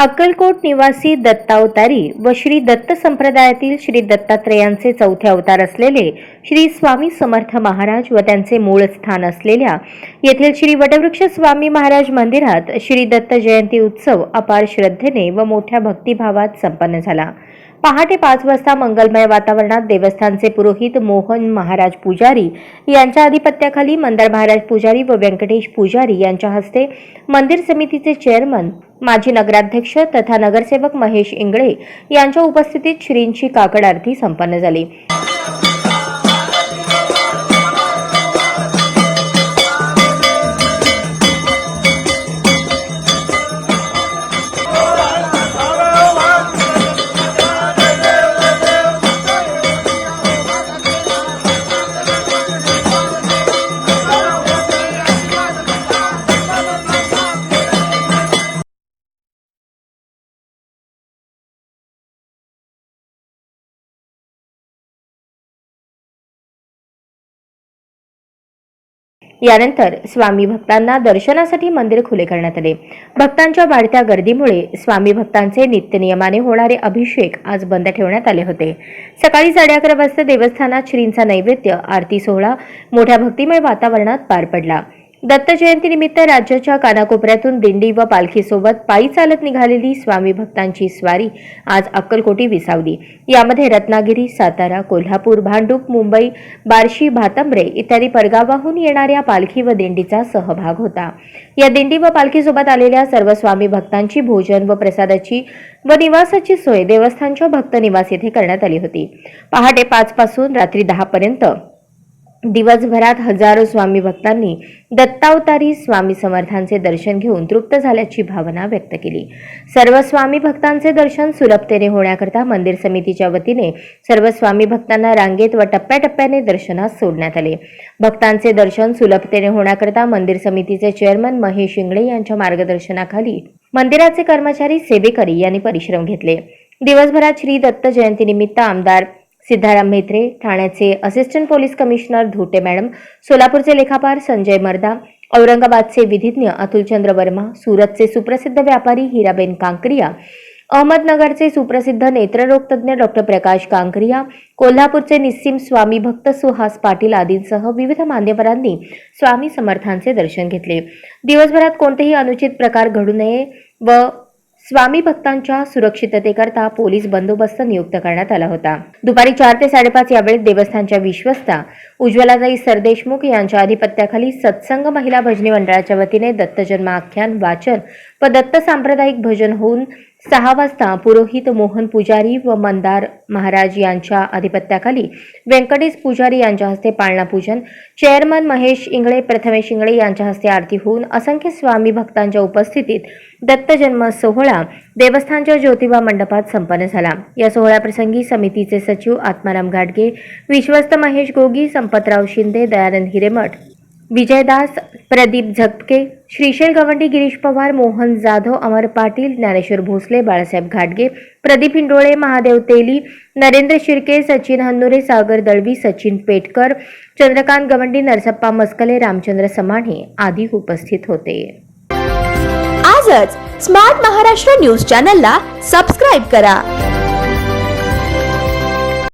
अक्कलकोट निवासी दत्तावतारी व श्री दत्त संप्रदायातील श्री दत्तात्रेयांचे चौथे अवतार असलेले श्री स्वामी समर्थ महाराज व त्यांचे मूळ स्थान असलेल्या येथील श्री वटवृक्ष स्वामी महाराज मंदिरात श्री दत्त जयंती उत्सव अपार श्रद्धेने व मोठ्या भक्तिभावात संपन्न झाला. पहाटे पाच वाजता मंगलमय वातावरणात देवस्थानचे पुरोहित मोहन महाराज पुजारी यांच्या अधिपत्याखाली मंदार महाराज पुजारी व व्यंकटेश पुजारी यांच्या हस्ते मंदिर समितीचे चेअरमन माजी नगराध्यक्ष तथा नगरसेवक महेश इंगळे यांच्या उपस्थितीत श्रींची काकड आरती संपन्न झाली. यानंतर स्वामी भक्तांना दर्शनासाठी मंदिर खुले करण्यात आले. भक्तांच्या वाढत्या गर्दीमुळे स्वामी भक्तांचे नित्यनियमाने होणारे अभिषेक आज बंद ठेवण्यात आले होते. सकाळी साडे अकरा वाजता देवस्थानात श्रींचा नैवेद्य आरती सोहळा मोठ्या भक्तिमय वातावरणात पार पडला. दत्त जयंतीनिमित्त राज्याच्या कानाकोपऱ्यातून दिंडी व पालखीसोबत पायी चालत निघालेली स्वामी भक्तांची स्वारी आज अक्कलकोटी विसावली. यामध्ये रत्नागिरी सातारा कोल्हापूर भांडूप मुंबई बार्शी भातंब्रे इत्यादी परगावाहून येणाऱ्या पालखी व दिंडीचा सहभाग होता. या दिंडी व पालखीसोबत आलेल्या सर्व स्वामी भक्तांची भोजन व प्रसादाची व निवासाची सोय देवस्थानच्या भक्त निवास येथे करण्यात आली होती. पहाटे पाचपासून रात्री दहापर्यंत दिवसभरात हजारो स्वामी भक्तांनी दत्तावतारी स्वामी समर्थांचे दर्शन घेऊन तृप्त झाल्याची भावना व्यक्त केली. सर्व स्वामी भक्तांचे दर्शन सुलभतेने होण्याकरता मंदिर समितीच्या वतीने सर्व स्वामी भक्तांना रांगेत व टप्प्याटप्प्याने दर्शनास सोडण्यात आले. भक्तांचे दर्शन सुलभतेने होण्याकरता मंदिर समितीचे चेअरमन महेश इंगळे यांच्या मार्गदर्शनाखाली मंदिराचे कर्मचारी सेवेकरी यांनी परिश्रम घेतले. दिवसभरात श्री दत्त जयंतीनिमित्त आमदार सिद्धाराम म्हेत्रे ठाण्याचे assistant police commissioner Dhote madam सोलापूरचे लेखापाल संजय मर्दा औरंगाबादचे विधिज्ञ अतुलचंद्र वर्मा सुरतचे सुप्रसिद्ध व्यापारी हिराबेन कांकरिया अहमदनगरचे सुप्रसिद्ध नेत्ररोगतज्ञ डॉक्टर प्रकाश कांकरिया कोल्हापूरचे निस्सीम स्वामी भक्त सुहास पाटील आदींसह विविध मान्यवरांनी स्वामी समर्थांचे दर्शन घेतले. दिवसभरात कोणतेही अनुचित प्रकार घडू नये व स्वामी भक्तांच्या सुरक्षिततेकरता पोलीस बंदोबस्त नियुक्त करण्यात आला होता. दुपारी चार ते साडेपाच या वेळेत देवस्थानच्या विश्वस्ता उज्ज्वलाताई सरदेशमुख यांच्या अधिपत्याखाली सत्संग महिला भजनी मंडळाच्या वतीने दत्त जन्माख्यान वाचन व दत्त सांप्रदायिक भजन होऊन सहा वाजता पुरोहित मोहन पुजारी व मंदार महाराज यांच्या अधिपत्याखाली व्यंकटेश पुजारी यांच्या हस्ते पाळणा पूजन चेअरमन महेश इंगळे प्रथमेश इंगळे यांच्या हस्ते आरती होऊन असंख्य स्वामी भक्तांच्या उपस्थितीत दत्त जन्म सोहळा देवस्थानच्या ज्योतिबा मंडपात संपन्न झाला. या सोहळ्याप्रसंगी समितीचे सचिव आत्माराम घाटगे विश्वस्त महेश गोगी संपतराव शिंदे दयानंद हिरेमठ विजयदास प्रदीप झपके श्रीशैल गवंडी गिरीश पवार मोहन जाधव अमर पाटील ज्ञानेश्वर भोसले बाळासाहेब घाटगे प्रदीप हिंडोळे महादेव तेली नरेंद्र शिर्के सचिन हन्नुरे सागर दळवी सचिन पेटकर चंद्रकांत गवंडी नरसप्पा मस्कले रामचंद्र समाणे आदी उपस्थित होते. आजच स्मार्ट महाराष्ट्र न्यूज चॅनलला सबस्क्राईब करा.